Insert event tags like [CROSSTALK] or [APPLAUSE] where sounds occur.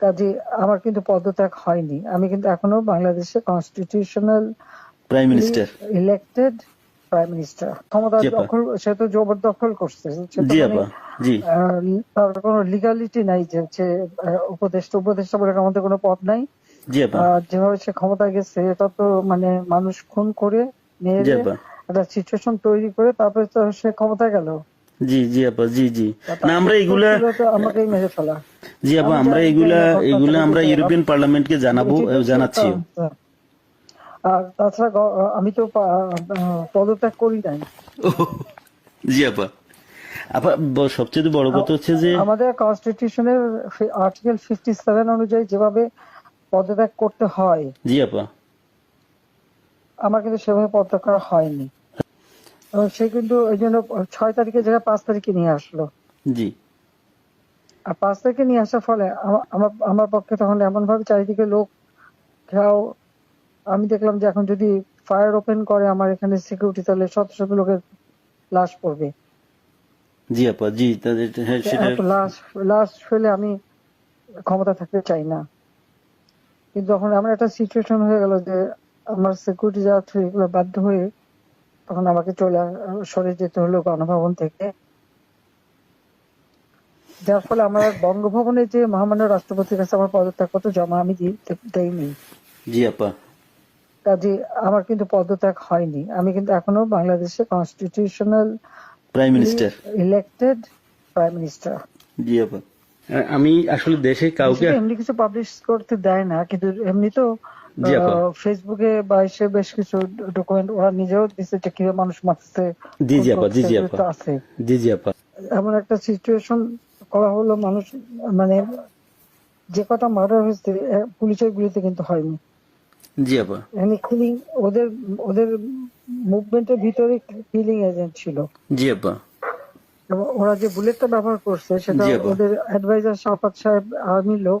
কাজে আমার কিন্তু পদত্যাগ হয়নি। আমি কিন্তু এখনও বাংলাদেশে constitutional prime minister elected prime minister ক্ষমতা দখল সে তো জবরদখল করছে। জি মানে, আপা। জি। আহ, তার কোনো লিগালিটি নাই যে হচ্ছে উপদেষ্টা উপদেষ্টা বলে আমাদের কোনো পদ নাই। জি আপা। যেভাবে সে ক্ষমতা গেছে এটা তো মানে মানুষ খুন করে আপা। একটা সিচুয়েশন তৈরি করে তারপরে তো সে ক্ষমতা গেল। জি জি আপা জি জি। না আমরা এগুলা জি আপা আমরা এগুলা এগুলা আমরা ইউরোপিয়ান পার্লামেন্টকে জানাব জানাচ্ছি। আর তাছাড়া আমি তো পদত্যাগ করি নাই। [LAUGHS] জি আপা। আপা সবচেয়ে বড় কথা হচ্ছে যে আমাদের কনস্টিটিউশনের আর্টিকেল ফিফটি সেভেন অনুযায়ী যেভাবে পদত্যাগ করতে হয় জি আপা। আমার কিন্তু সেভাবে পদত্যাগ করা হয়নি। সে কিন্তু ওই জন্য ছয় তারিখে জায়গায় পাঁচ তারিখে নিয়ে আসলো। জি। আর পাঁচ তারিখে নিয়ে আসার ফলে আমার আমার পক্ষে তখন এমন ভাবে চারিদিকে লোক ঘেরাও আমি দেখলাম যে এখন যদি ফায়ার ওপেন করে আমার এখানে সিকিউরিটি তাহলে শত শত লোকের লাশ পড়বে। জি আপা জি তাদের হ্যাঁ লাশ লাশ ফেলে আমি ক্ষমতা থাকতে চাই না। কিন্তু যখন আমার একটা সিচুয়েশন হয়ে গেল যে আমার সিকিউরিটি ছিল এগুলো বাধ্য হয়ে তখন আমাকে চলে সরে যেতে হলো গণভবন থেকে। যার ফলে আমার বঙ্গভবনে যে মহামান্য রাষ্ট্রপতির কাছে আমার পদত্যাগপত্র জমা আমি দেইনি। জি আপা। কাজে আমার কিন্তু পদত্যাগ হয়নি। আমি কিন্তু এখনও বাংলাদেশে constitutional prime minister elected prime minister ji আপা। আমি আসলে দেশে কাউকে এমনি কিছু পাবলিশ করতে দেয় না কিন্তু এমনি তো ফেসবুকে বা এসে বেশ কিছু ডকুমেন্ট ওরা নিজেও দিচ্ছে যে কীভাবে মানুষ মারছে জি জি আপা জি জি আপা। আছে। জি জি আপা। এমন একটা সিচুয়েশন করা হলো মানুষ মানে যে কটা মার্ডার হয়েছে পুলিশের গুলিতে কিন্তু হয়নি। জি আপা। এমনি কিলিং ওদের ওদের মুভমেন্টের ভিতরে কিলিং এজেন্ট ছিল। জি আপা। ওরা যে বুলেটটা ব্যবহার করছে সেটা ওদের অ্যাডভাইজার শাহপাত সাহেব আর্মি লোক